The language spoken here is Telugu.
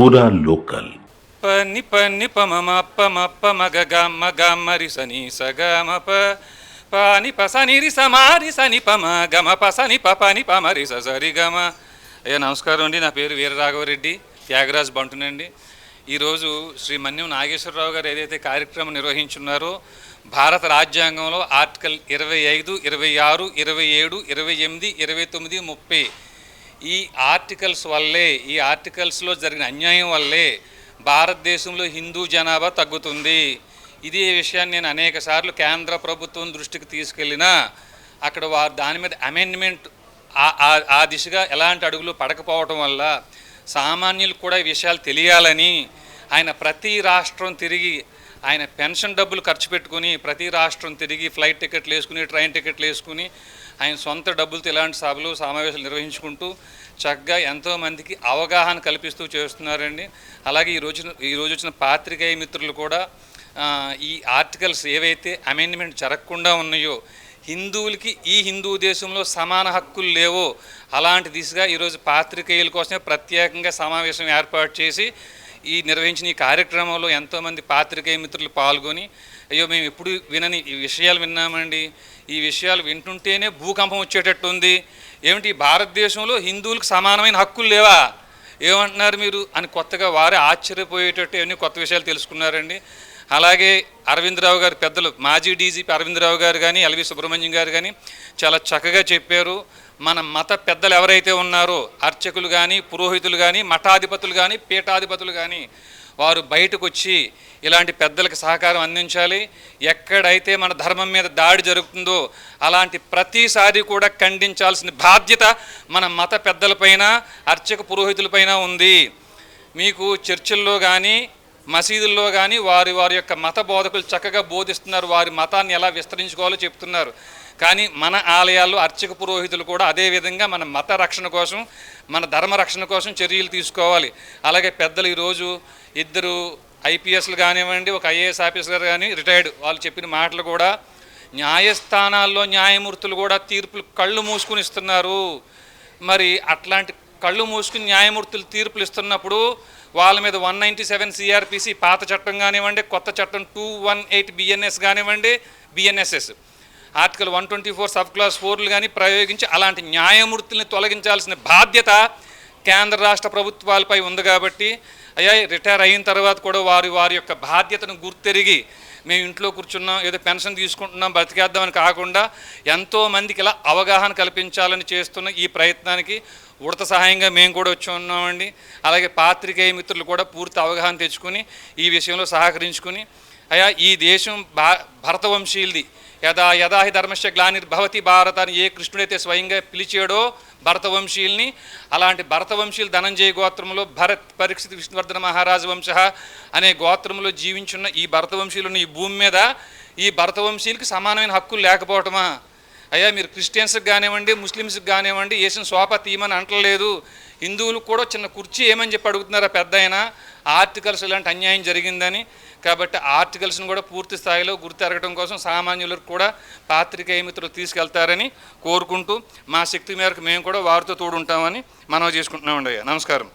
పూరా లోకల్ పని పని పమమ పమప్ప మగ గమ్మ గమ్మరి సని సగమ ప పాని పసని రి సమారి సని పమ గమ పసని పని పమరి సరి గమ అయ్యా నమస్కారం అండి. నా పేరు వీరరాఘవరెడ్డి త్యాగరాజ్ బంటునండి. ఈరోజు శ్రీ మన్యం నాగేశ్వరరావు గారు ఏదైతే కార్యక్రమం నిర్వహించున్నారో భారత రాజ్యాంగంలో ఆర్టికల్ ఇరవై ఐదు ఇరవై ఆరు ఇరవై ఏడు ఇరవై ఎనిమిది ఇరవై తొమ్మిది ముప్పై ఈ ఆర్టికల్స్ వల్లే ఈ ఆర్టికల్స్లో జరిగిన అన్యాయం వల్లే భారతదేశంలో హిందూ జనాభా తగ్గుతుంది. ఇదే విషయాన్ని నేను అనేక సార్లు కేంద్ర ప్రభుత్వం దృష్టికి తీసుకెళ్ళినా అక్కడ వారు దాని మీద అమెండ్మెంట్ ఆ- దిశగా ఎలాంటి అడుగులు పడకపోవటం వల్ల సామాన్యులు కూడా ఈ విషయాలు తెలియాలని ఆయన ప్రతి రాష్ట్రం తిరిగి ఆయన పెన్షన్ డబ్బులు ఖర్చు పెట్టుకుని ప్రతి రాష్ట్రం తిరిగి ఫ్లైట్ టికెట్లు వేసుకుని ట్రైన్ టికెట్లు వేసుకుని ఆయన సొంత డబ్బులతో ఇలాంటి సభలు సమావేశాలు నిర్వహించుకుంటూ చక్కగా ఎంతోమందికి అవగాహన కల్పిస్తూ చేస్తున్నారండి. అలాగే ఈ రోజు ఈ రోజు వచ్చిన పాత్రికేయ మిత్రులు కూడా ఈ ఆర్టికల్స్ ఏవైతే అమెండ్మెంట్ జరగకుండా ఉన్నాయో హిందువులకి ఈ హిందూ దేశంలో సమాన హక్కులు లేవో అలాంటి దిశగా ఈరోజు పాత్రికేయుల కోసమే ప్రత్యేకంగా సమావేశం ఏర్పాటు చేసి ఈ నిర్వహించిన ఈ కార్యక్రమంలో ఎంతోమంది పాత్రికేయ మిత్రులు పాల్గొని అయ్యో మేము ఎప్పుడు వినని ఈ విషయాలు విన్నామండి. ఈ విషయాలు వింటుంటేనే భూకంపం వచ్చేటట్టు ఉంది. ఏమిటి భారతదేశంలో హిందువులకు సమానమైన హక్కులు లేవా? ఏమంటున్నారు మీరు? అని కొత్తగా వారే ఆశ్చర్యపోయేటట్టు అన్ని కొత్త విషయాలు తెలుసుకున్నారండి. అలాగే అరవిందరావు గారు పెద్దలు మాజీ డీజీపీ అరవిందరావు గారు కానీ ఎల్వి సుబ్రహ్మణ్యం గారు కానీ చాలా చక్కగా చెప్పారు. మన మత పెద్దలు ఎవరైతే ఉన్నారో అర్చకులు కానీ పురోహితులు కానీ మఠాధిపతులు కానీ పీఠాధిపతులు కానీ వారు బయటకు వచ్చి ఇలాంటి పెద్దలకు సహకారం అందించాలి. ఎక్కడైతే మన ధర్మం మీద దాడి జరుగుతుందో అలాంటి ప్రతిసారి కూడా ఖండించాల్సిన బాధ్యత మన మత పెద్దలపైన అర్చక పురోహితులపైన ఉంది. మీకు చర్చిల్లో కానీ మసీదుల్లో కానీ వారి వారి యొక్క మత బోధకులు చక్కగా బోధిస్తున్నారు. వారి మతాన్ని ఎలా విస్తరించుకోవాలో చెప్తున్నారు. కానీ మన ఆలయాల్లో అర్చక పురోహితులు కూడా అదే విధంగా మన మత రక్షణ కోసం మన ధర్మ రక్షణ కోసం చర్యలు తీసుకోవాలి. అలాగే పెద్దలు ఈరోజు ఇద్దరు ఐపీఎస్లు కానివ్వండి ఒక ఐఏఎస్ ఆఫీసర్ కానీ రిటైర్డ్. వాళ్ళు చెప్పిన మాటలు కూడా న్యాయస్థానాల్లో న్యాయమూర్తులు కూడా తీర్పులు కళ్ళు మూసుకుని ఇస్తున్నారు. మరి అట్లాంటి కళ్ళు మూసుకుని న్యాయమూర్తులు తీర్పులు ఇస్తున్నప్పుడు వాళ్ళ మీద వన్ నైంటీ సెవెన్ సిఆర్పిసి పాత చట్టం కానివ్వండి కొత్త చట్టం టూ వన్ ఎయిట్ బిఎన్ఎస్ కానివ్వండి BNSS article one twenty four sub clause ఫోర్లు కానీ ప్రయోగించి అలాంటి న్యాయమూర్తుల్ని తొలగించాల్సిన బాధ్యత కేంద్ర రాష్ట్ర ప్రభుత్వాలపై ఉంది కాబట్టి అయ్యా రిటైర్ అయిన తర్వాత కూడా వారి వారి యొక్క బాధ్యతను గుర్తెరిగి మేము ఇంట్లో కూర్చున్నాం ఏదో పెన్షన్ తీసుకుంటున్నాం బ్రతికేద్దామని కాకుండా ఎంతోమందికి ఇలా అవగాహన కల్పించాలని చేస్తున్న ఈ ప్రయత్నానికి ఉడత సహాయంగా మేము కూడా వచ్చి ఉన్నామండి. అలాగే పాత్రికేయ మిత్రులు కూడా పూర్తి అవగాహన తెచ్చుకుని ఈ విషయంలో సహకరించుకుని అయా ఈ దేశం భా భరతవంశీయులది యదా యదా హి ధర్మస్య గ్లానిర్భవతి భారత అని ఏ కృష్ణుడైతే స్వయంగా పిలిచాడో భరతవంశీయుల్ని అలాంటి భరతవంశీయులు ధనంజయ గోత్రంలో భరత్ పరీక్షిత్ విష్ణువర్ధన మహారాజ వంశ అనే గోత్రంలో జీవించున్న ఈ భరతవంశీయులు ఈ భూమి మీద ఈ భరతవంశీయులకి సమానమైన హక్కులు లేకపోవటమా? అయ్యా మీరు క్రిస్టియన్స్కి కానివ్వండి ముస్లిమ్స్కి కానివ్వండి వేసిన సోఫా తీయమని అంటలేదు. హిందువులకు కూడా చిన్న కుర్చీ ఏమని చెప్పి అడుగుతున్నారు పెద్ద ఆయన ఆర్టికల్స్ ఇలాంటి అన్యాయం జరిగిందని. కాబట్టి ఆర్టికల్స్ని కూడా పూర్తి స్థాయిలో గుర్తెరగడం కోసం సామాన్యులకు కూడా పాత్రికేయ మిత్రులు తీసుకెళ్తారని కోరుకుంటూ మా శక్తి మేరకు మేము కూడా వారితో తోడుంటామని మనవి చేసుకుంటున్నామండి నమస్కారం.